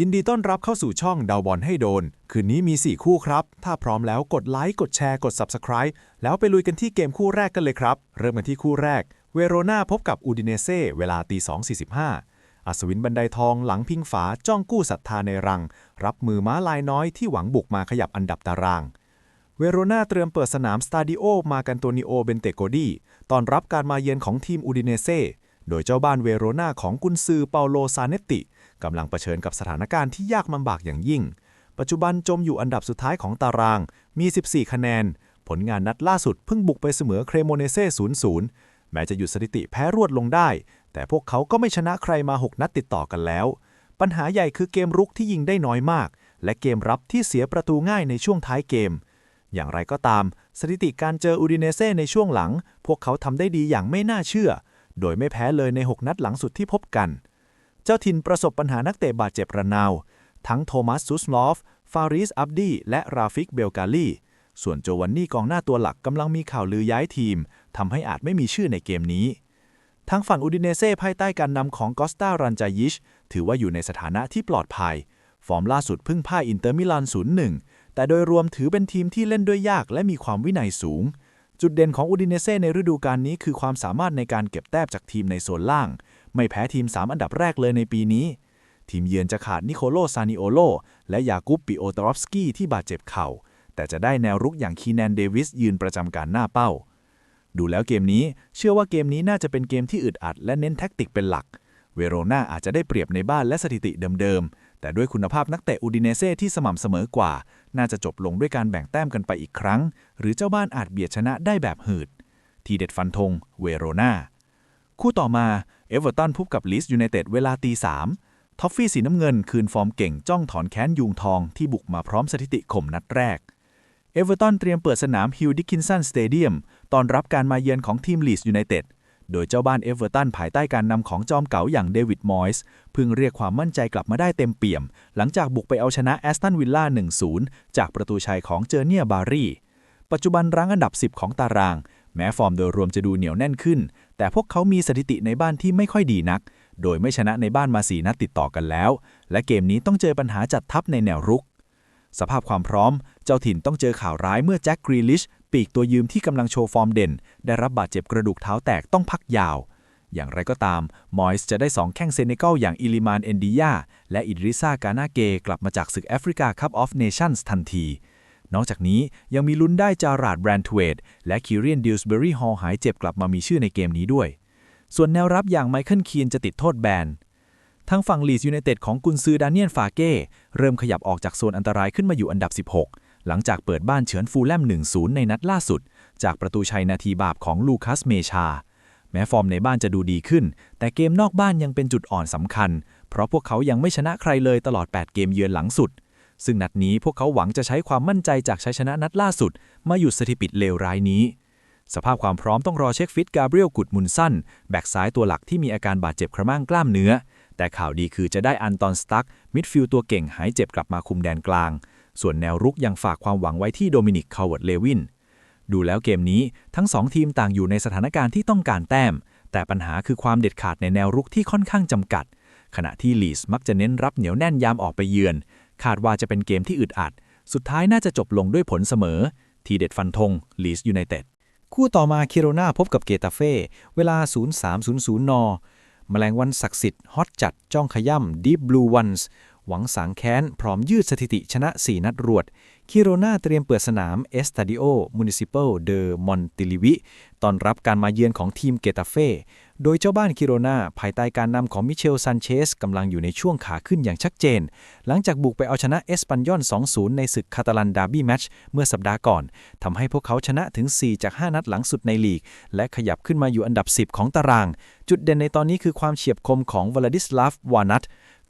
ยินดีต้อนรับเข้าสู่ช่องดาวบอลให้โดน คืนนี้มี 4 คู่ครับ ถ้าพร้อมแล้วกดไลค์ กดแชร์ กด Subscribe แล้วไปลุยกันที่เกมคู่แรกกันเลยครับ เริ่มกันที่คู่แรก เวโรนาพบกับอูดิเนเซ่เวลาตี2.45 อัศวินบันไดทองหลังพิงฝาจ้องกู้ศรัทธาในรัง รับมือม้าลายน้อยที่หวังบุกมาขยับอันดับตาราง เวโรนาเตรียมเปิดสนามสตาดิโอมากันโตนิโอเบนเตโกดีตอนรับการมาเยือนของทีมอูดิเนเซ่โดยเจ้าบ้านเวโรนาของกุนซือเปาโลซาเนตติ กำลังเผชิญกับสถานการณ์ที่ยากลำบากอย่างยิ่ง ปัจจุบันจมอยู่อันดับสุดท้ายของตาราง มี 14 คะแนน ผลงานนัดล่าสุดเพิ่งบุกไปเสมอเครโมเนเซ่0-0 แม้จะหยุดสถิติแพ้รวดลงได้ แต่พวกเขาก็ไม่ชนะใครมา 6 นัดติดต่อกันแล้ว ปัญหาใหญ่คือเกมรุกที่ยิงได้น้อยมาก และเกมรับที่เสียประตูง่ายในช่วงท้ายเกม อย่างไรก็ตาม สถิติการเจออูดิเนเซ่ในช่วงหลัง พวกเขาทำได้ดีอย่างไม่น่าเชื่อ โดยไม่แพ้เลยใน 6 นัดหลังสุดที่พบกัน จ้าถิ่นประสบปัญหานักเตะบาดเจ็บระนาว ทั้งโทมัสซูสลอฟ ฟาริส อับดี และราฟิก เบลกาลี ส่วนโจวันนี่กองหน้าตัวหลักกำลังมีข่าวลือย้ายทีม ทำให้อาจไม่มีชื่อในเกมนี้ ทางฝั่งอูดิเนเซ่ภายใต้การนำของกอสตารันจายิช ถือว่าอยู่ในสถานะที่ปลอดภัย ฟอร์มล่าสุดพิ่งพ่ายอินเตอร์มิลาน 0-1 แต่โดยรวมถือเป็นทีมที่เล่นด้วยยากและมีความวินัยสูง จุดเด่นของอูดิเนเซ่ในฤดูกาลนี้คือความสามารถในการเก็บแต้มจากทีมในโซนล่าง ไม่แพ้ทีม 3 อันดับแรกเลยในปีนี้ ทีมเยือนจะขาดนิโคโลซานิโอโลและยากุปปิโอตรอฟสกี้ที่บาดเจ็บเข่า แต่จะได้แนวรุกอย่างคีแนนเดวิสยืนประจำการหน้าเป้า ดูแล้วเกมนี้เชื่อว่าเกมนี้น่าจะเป็นเกมที่อึดอัดและเน้นแท็กติกเป็นหลัก เวโรนาอาจจะได้เปรียบในบ้านและสถิติเดิมๆแต่ด้วยคุณภาพนักเตะอูดิเนเซ่ที่สม่ำเสมอกว่า น่าจะจบลงด้วยการแบ่งแต้มกันไปอีกครั้ง หรือเจ้าบ้านอาจเบียดชนะได้แบบหืดทีเด็ดฟันธงเวโรนา คู่ต่อมาเอเวอร์ตันพบกับลีสยูไนเต็ดเวลาตีสามท็อฟฟี่สีน้ำเงินคืนฟอร์มเก่งจ้องถอนแค้นยุงทองที่บุกมาพร้อมสถิติข่มนัดแรก เอเวอร์ตันเตรียมเปิดสนามฮิวดิคินสันสเตเดียมตอนรับการมาเยือนของทีมลีสยูไนเต็ดโดยเจ้าบ้านเอเวอร์ตันภายใต้การนำของจอมเก๋าอย่างเดวิดมอยส์เพิ่งเรียกความมั่นใจกลับมาได้เต็มเปี่ยม หลังจากบุกไปเอาชนะแอสตันวิลล่า 1-0 จากประตูชัยของเจอเนียบารีปัจจุบันรั้งอันดับ 10 ของตาราง แม้ฟอร์มโดยรวมจะดูเหนียวแน่นขึ้น แต่พวกเขามีสถิติในบ้านที่ไม่ค่อยดีนัก โดยไม่ชนะในบ้านมาสีนัดติดต่อกันแล้ว และเกมนี้ต้องเจอปัญหาจัดทัพในแนวรุก สภาพความพร้อม เจ้าถิ่นต้องเจอข่าวร้ายเมื่อแจ็คกรีลิชปีกตัวยืมที่กำลังโชว์ฟอร์มเด่น ได้รับบาดเจ็บกระดูกเท้าแตกต้องพักยาว อย่างไรก็ตาม มอยส์จะได้2แข้งเซเนกัลอย่างอิลิมานเอนดิยาและอิดริซากานาเกกลับมาจากศึกแอฟริกาคัพออฟเนชั่นส์ทันที นอกจากนี้ยังมีลุ้นได้จาราดแบรนทเวดและคิเรียนดิลส์เบอรี่ฮอลหายเจ็บกลับมามีชื่อในเกมนี้ด้วย ส่วนแนวรับอย่างไมเคิลคีนจะติดโทษแบนทางฝั่งลีสยูไนเต็ดของกุนซือดานิเอลฟาเก้เริ่มขยับออกจากโซนอันตรายขึ้นมาอยู่อันดับ 16 หลังจากเปิดบ้านเฉือนฟูลแลม 1-0 ในนัดล่าสุด จากประตูชัยนาทีบาปของลูคัสเมชา แม้ฟอร์มในบ้านจะดูดีขึ้น แต่เกมนอกบ้านยังเป็นจุดอ่อนสำคัญ เพราะพวกเขายังไม่ชนะใครเลยตลอด 8 เกมเยือนหลังสุด ซึ่งนัดนี้พวกเขาหวังจะใช้ความมั่นใจจากชัยชนะนัดล่าสุด มาหยุดสถิติเลวร้ายนี้ สภาพความพร้อมต้องรอเช็คฟิตกาเบรียลกุดมุนสั้น แบ็กซ้ายตัวหลักที่มีอาการบาดเจ็บกระมั่งกล้ามเนื้อ แต่ข่าวดีคือจะได้อันตอนสตั๊กมิดฟิลตัวเก่งหายเจ็บกลับมาคุมแดนกลาง ส่วนแนวรุกยังฝากความหวังไว้ที่โดมินิกคาวเวิร์ดเลวินดูแล้วเกมนี้ทั้งสองทีมต่างอยู่ในสถานการณ์ที่ต้องการแต้ม แต่ปัญหาคือความเด็ดขาดในแนวรุกที่ค่อนข้างจำกัด ขณะที่ลีสมักจะเน้นรับเหนียวแน่นยามออกไปเยือน คาดว่าจะเป็นเกมที่อึดอัด สุดท้ายน่าจะจบลงด้วยผลเสมอ ทีเด็ดฟันธงลีสยูไนเต็ดคู่ต่อมาคิโรนาพบกับเกตาเฟ่เวลา 0300 น แมลงวันศักดิ์สิทธิ์ฮอตจัดจ้องขย่ำดีบลูวันส์หวังสางแค้น พร้อมยืดสถิติชนะ 4 นัดรวด คิโรนาเตรียมเปิดสนามเอสตาดิโอมูนิซิเปลเดอมอนติลิวิตอนรับการมาเยือนของทีมเกตาเฟ่ โดยเจ้าบ้านคิโรนาภายใต้การนำของมิเชลซันเชสกำลังอยู่ในช่วงขาขึ้นอย่างชัดเจน หลังจากบุกไปเอาชนะเอสปันยอน 2-0 ในศึกคาตาลันดาร์บี้แมชเมื่อสัปดาห์ก่อนทำให้พวกเขาชนะถึง 4 จาก 5 นัดหลังสุดในลีก และขยับขึ้นมาอยู่อันดับ 10 ของตาราง จุดเด่นในตอนนี้คือความเฉียบคมของวลาดิสลาฟวานัท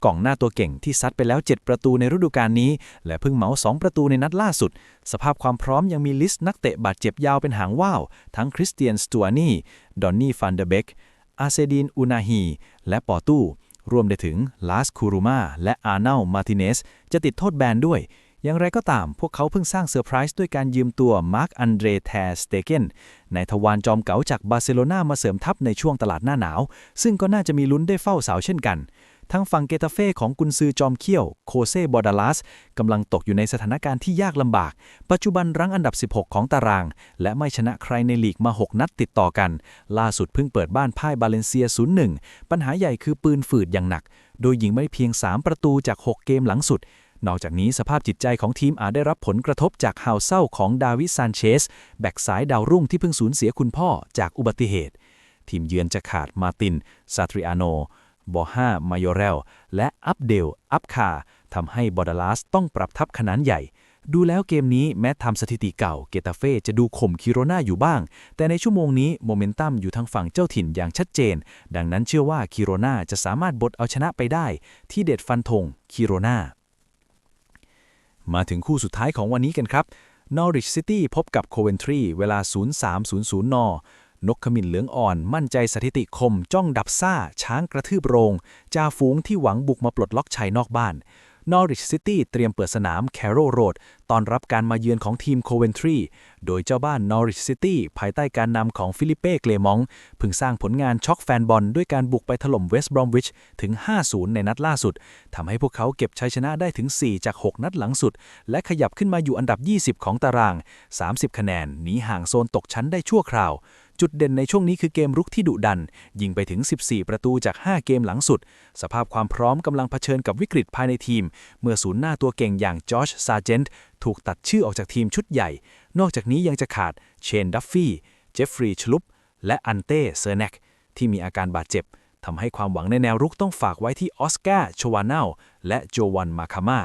กล่องหน้าตัวเก่งที่ซัดไปแล้ว 7 ประตูในฤดูกาลนี้ และเพิ่งเหมา 2 ประตูในนัดล่าสุด สภาพความพร้อมยังมีลิสต์นักเตะบาดเจ็บยาวเป็นหางว่าว ทั้งคริสเตียนสตูอานี ดอนนี่ฟันเดเบก อาเซดินอูนาฮีและปอตู้รวมได้ถึงลาสคูรูมาและอาร์เนลมาติเนสจะติดโทษแบนด้วย อย่างไรก็ตามพวกเขาเพิ่งสร้างเซอร์ไพรส์ด้วยการยืมตัวมาร์กอันเดรแทสเตเกนในทวารจอมเก๋าจากบาร์เซโลนามาเสริมทัพในช่วงตลาดหน้าหนาว ซึ่งก็น่าจะมีลุ้นได้เฝ้าเสาเช่นกัน ทางฝั่งเกตาเฟ่ของกุนซือจอมเขี้ยวโคเซบอดาลัสกำลังตกอยู่ในสถานการณ์ที่ยากลำบาก ปัจจุบันรั้งอันดับ 16 ของตาราง และไม่ชนะใครในลีกมา 6 นัดติดต่อกัน ล่าสุดเพิ่งเปิดบ้านพ่ายบาเลนเซีย 0-1 ปัญหาใหญ่คือปืนฝืดอย่างหนัก โดยยิงไม่เพียง 3 ประตูจาก 6 เกมหลังสุดนอกจากนี้สภาพจิตใจของทีมอาจได้รับผลกระทบจากข่าวเศร้าของดาวิดซานเชส แบ็กซ้ายดาวรุ่งที่เพิ่งสูญเสียคุณพ่อจากอุบัติเหตุ ทีมเยือนจะขาดมาติน ซาตริอาโน บอห้ามายโยเรล และอัปเดล อัปคาทำให้บอดาลัสต้องปรับทัพขนาดใหญ่ ดูแล้วเกมนี้แม้ทำสถิติเก่าเกตาเฟ่จะดูข่มคิโรนาอยู่บ้าง แต่ในชั่วโมงนี้โมเมนตัมอยู่ทางฝั่งเจ้าถิ่นอย่างชัดเจน ดังนั้นเชื่อว่าคิโรนาจะสามารถบดเอาชนะไปได้ ที่เด็ดฟันธงคิโรนามาถึงคู่สุดท้ายของวันนี้กันครับ Norwich City พบกับ Coventry เวลา 0300 น นกขมิ้นเหลืองอ่อนมั่นใจสถิติคมจ้องดับซ่า ช้างกระทืบโรงจ่าฝูงที่หวังบุกมาปลดล็อกชัยนอกบ้าน Norwich City เตรียมเปิดสนาม Carrow Road ตอนรับการมาเยือนของทีม Coventry โดยเจ้าบ้าน Norwich City ภายใต้การนำของฟิลิเป้เกลมองพิ่งสร้างผลงานช็อกแฟนบอลด้วยการบุกไปถล่มเวสต์บรอมวิชถึง 5-0 ในนัดล่าสุดทำให้พวกเขาเก็บชัยชนะได้ถึง 4 จาก 6 นัดหลังสุด และขยับขึ้นมาอยู่อันดับ 20 ของตาราง 30 คะแนนหนีห่างโซนตกชั้นได้ชั่วคราว จุดเด่นในช่วงนี้คือเกมรุกที่ดุดัน ยิงไปถึง 14 ประตูจาก 5 เกมหลังสุด สภาพความพร้อมกำลังเผชิญกับวิกฤตภายในทีม เมื่อศูนย์หน้าตัวเก่งอย่างจอชซาเจนต์ถูกตัดชื่อออกจากทีมชุดใหญ่ นอกจากนี้ยังจะขาดเชนดัฟฟี่เจฟฟรีย์ชลุปและอันเต้เซอร์เนกที่มีอาการบาดเจ็บทำให้ความหวังในแนวรุกต้องฝากไว้ที่ออสการ์ชวาเนลและโจวันมาคามา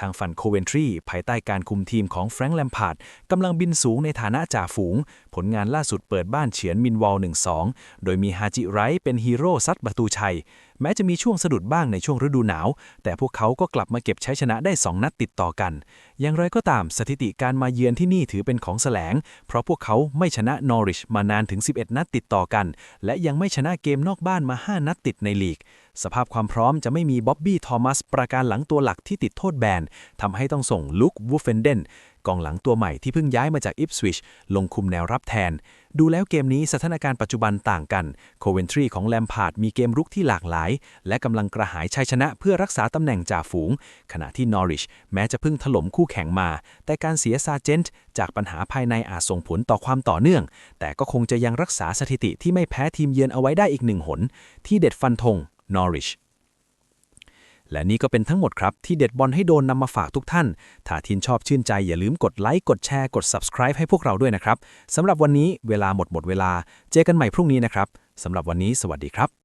ทางฝั่งโคเวนทรีภายใต้การคุมทีมของแฟรงค์แลมพาร์ดกำลังบินสูงในฐานะจ่าฝูง ผลงานล่าสุดเปิดบ้านเฉือนมินวอล 1-2 โดยมีฮาจิไรเป็นฮีโร่ซัดประตูชัย แม้จะมีช่วงสะดุดบ้างในช่วงฤดูหนาว แต่พวกเขาก็กลับมาเก็บชัยชนะได้ 2 นัดติดต่อกัน อย่างไรก็ตามสถิติการมาเยือนที่นี่ถือเป็นของแสลง เพราะพวกเขาไม่ชนะนอริชมานานถึง 11 นัดติดต่อกัน และยังไม่ชนะเกมนอกบ้านมา 5 นัดติดในลีก สภาพความพร้อมจะไม่มีบ๊อบบี้ทอมัสประการหลังตัวหลักที่ติดโทษแบนทำให้ต้องส่งลุควูฟเฟนเดน กองหลังตัวใหม่ที่เพิ่งย้ายมาจากอิปสวิชลงคุมแนวรับแทน ดูแล้วเกมนี้สถานการณ์ปัจจุบันต่างกันโคเวนทรีของแลมพาร์ดมีเกมรุกที่หลากหลาย และกำลังกระหายชัยชนะเพื่อรักษาตำแหน่งจ่าฝูง ขณะที่นอริชแม้จะเพิ่งถล่มคู่แข่งมา แต่การเสียซาเจนต์จากปัญหาภายในอาจส่งผลต่อความต่อเนื่อง แต่ก็คงจะยังรักษาสถิติที่ไม่แพ้ทีมเยือนเอาไว้ได้อีกหนึ่งหน ที่เด็ดฟันธงนอริช และนี่ก็เป็นทั้งหมดครับ ที่เด็ดบอลให้โดนนำมาฝากทุกท่าน ถ้าทินชอบชื่นใจอย่าลืมกดไลค์กดแชร์กด subscribe ให้พวกเราด้วยนะครับสำหรับวันนี้เวลาหมดหมดเวลา เจอกันใหม่พรุ่งนี้นะครับสำหรับวันนี้สวัสดีครับ